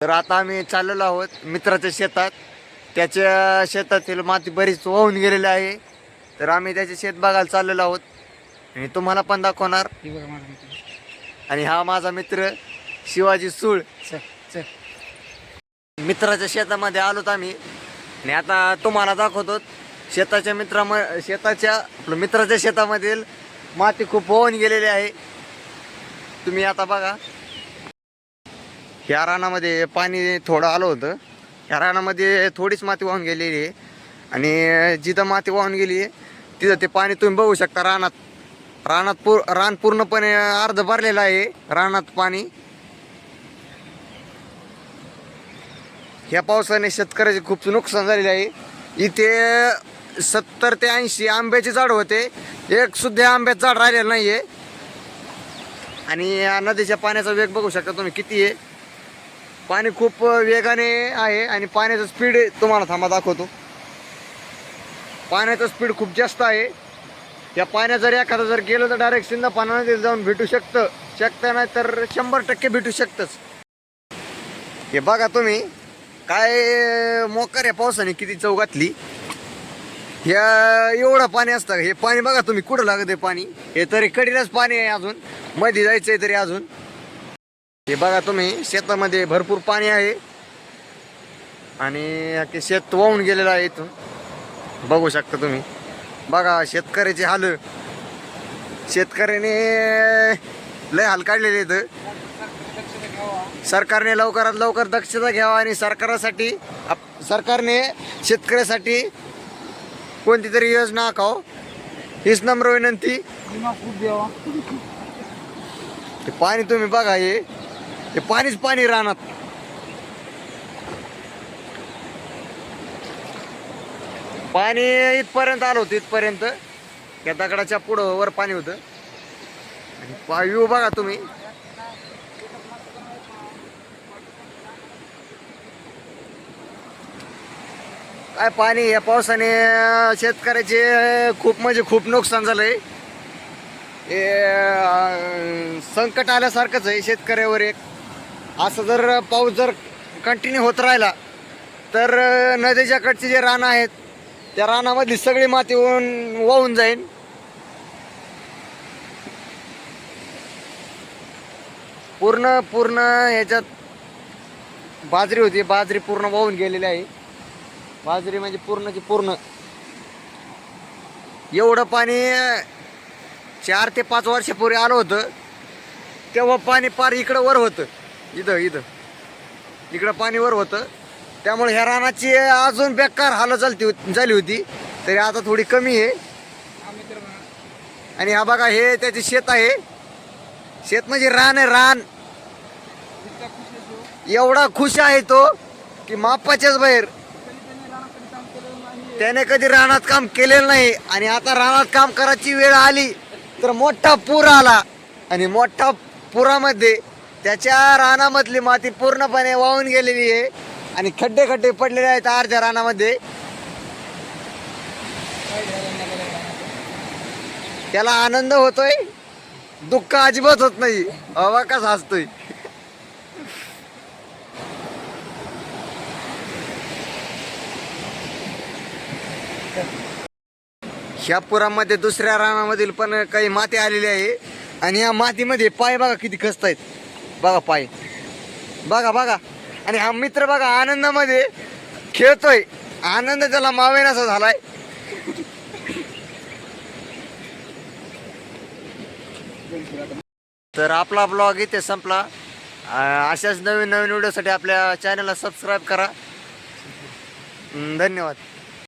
तर आता आम्ही चाललेलो आहोत मित्राच्या शेतात. त्याच्या शेतातील माती बरीच वाहून गेलेली आहे. तर आम्ही त्याचे शेत बघायला चाललेलो आहोत. आणि तुम्हाला पण दाखवणार. आणि हा माझा मित्र शिवाजी सूळ. मित्राच्या शेतामध्ये आलोत आम्ही. आणि आता तुम्हाला दाखवतो. शेताच्या मित्रा शेताच्या आपलं मित्राच्या शेतामधील माती खूप वाहून गेलेली आहे. तुम्ही आता बघा. ह्या रानामध्ये पाणी थोडं आलं होतं. ह्या रानामध्ये थोडीच माती वाहून गेलेली आहे. आणि जिथं माती वाहून गेली आहे तिथं ते पाणी तुम्ही बघू शकता रानात. रानात पूर रान पूर्णपणे अर्ध भरलेलं आहे रानात पाणी. ह्या पावसाने शेतकऱ्याचे खूप नुकसान झालेले आहे. इथे सत्तर ते ऐंशी आंब्याचे झाड होते. एक सुद्धा आंब्याचं झाड राहिलेलं नाही आहे आणि या नदीच्या पाण्याचा वेग बघू शकता तुम्ही किती आहे. पाणी खूप वेगाने आहे आणि पाण्याचं स्पीड तुम्हाला थांबा दाखवतो. पाण्याचं स्पीड खूप जास्त आहे. या पाण्यात जर एखादं जर गेलं तर डायरेक्ट सिंधा पाण्यामध्ये जाऊन भेटू शकतं. शकतं नाही तर शंभर टक्के भेटू शकतंच. हे बघा तुम्ही काय मोकार या पावसाने किती चव घातली. एवढं पाणी असतं हे पाणी बघा तुम्ही कुठं लागत आहे पाणी? हे तरी कडीलाच पाणी आहे अजून. मध्ये जायचं आहे तरी अजून. हे बघा तुम्ही शेतामध्ये भरपूर पाणी आहे. आणि शेत वाहून गेलेलं आहे इथून. बघू शकता तुम्ही. बघा शेतकऱ्याचे हाल. शेतकऱ्याने लय हाल काढलेले इथं सरकारने लवकरात लवकर दक्षता घ्यावा आणि सरकारासाठी सरकारने शेतकऱ्यासाठी कोणती तरी योजना आखाव. हीच नम्र विनंती. पाणी तुम्ही बघा हे. ते पाणीच पाणी राहणार पाणी इथपर्यंत आलं होतं इथपर्यंत. त्या दगडाच्या पुढं वर पाणी होतं. आणि पा- येऊ बघा तुम्ही. काय पाणी या पावसाने शेतकऱ्याचे खूप म्हणजे खूप नुकसान झालंय. संकट आल्यासारखंच आहे शेतकऱ्यावर एक. असं जर पाऊस जर कंटिन्यू होत राहिला तर नदीच्याकडचे जे रानं आहेत त्या रानामधली सगळी माती वाहून वाहून जाईल पूर्ण पूर्ण ह्याच्यात बाजरी होती बाजरी पूर्ण वाहून गेलेली आहे. बाजरी म्हणजे पूर्णची पूर्ण. एवढं पाणी चार ते पाच वर्षापूर्वी आलं होतं तेव्हा पाणी पार इकडं वर होतं. इथं इथं. इकडं पाणीवर होतं. त्यामुळे ह्या रानाची अजून बेकार हालत चालती झाली होती. तरी आता थोडी कमी आहे. आणि हा बघा हे त्याचे शेत आहे. शेत म्हणजे रान आहे रान. एवढा खुश आहे तो की मापाच्याच बाहेर. त्याने कधी रानात काम केलेलं नाही. आणि आता रानात काम करायची वेळ आली तर मोठा पूर आला. आणि मोठा पुरामध्ये त्याच्या रानामधली माती पूर्णपणे वाहून गेलेली आहे. आणि खड्डे खड्डे पडलेले आहेत अर्ध्या रानामध्ये. त्याला आनंद होतोय. दुःख अजिबात होत नाही. हवा कसा हसतोय. ह्या पुरामध्ये दुसऱ्या रानामधील पण काही माती आलेली आहे. आणि या मातीमध्ये पाय बघा किती खसत आहेत बघा पाय. बघा बघा. आणि हा मित्र बघा आनंदामध्ये खेळतोय. आनंद त्याला मावेनासा झालाय. तर आपला ब्लॉग इथे संपला. अशाच नवीन नवीन व्हिडिओसाठी आपल्या चॅनलला सबस्क्राईब करा. धन्यवाद.